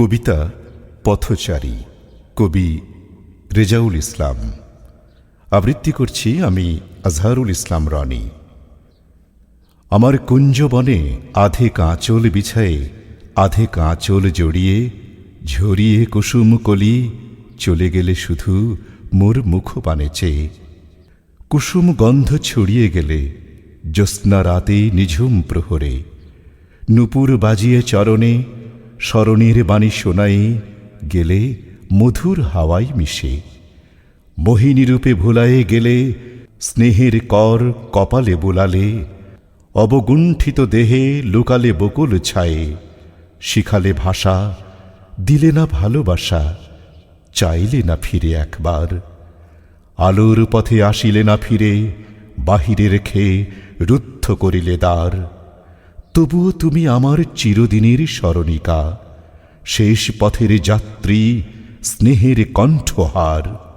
কবিতা পথচারী, কবি রেজাউল ইসলাম। আবৃত্তি করছি আমি আজহারুল ইসলাম রনি। আমার কুঞ্জবনে আধে কাঁচল বিছায়ে, আধে কাঁচল জড়িয়ে, ঝরিয়ে কুসুম কলি, চলে গেলে শুধু মোর মুখপানে চেয়ে। কুসুম গন্ধ ছড়িয়ে গেলে, জ্যোৎস্না রাতে নিঝুম প্রহরে, নুপুর বাজিয়ে চরণে স্মরণের বাণী শোনাই গেলে মধুর হাওয়াই মিশে। মোহিনী রূপে ভুলায়ে গেলে স্নেহের কর কপালে বোলালে, অবগুণ্ঠিত দেহে লুকালে বকুল ছায়ে। শিখালে ভাষা, দিলে না ভালোবাসা, চাইলে না ফিরে একবার। আলোর পথে আসিলে না ফিরে বাহিরে রেখে রুদ্ধ করিলে দ্বার। তবুও তুমি আমার চিরদিনের স্মরণিকা। শেষ পথের যাত্রী স্নেহের কণ্ঠহার।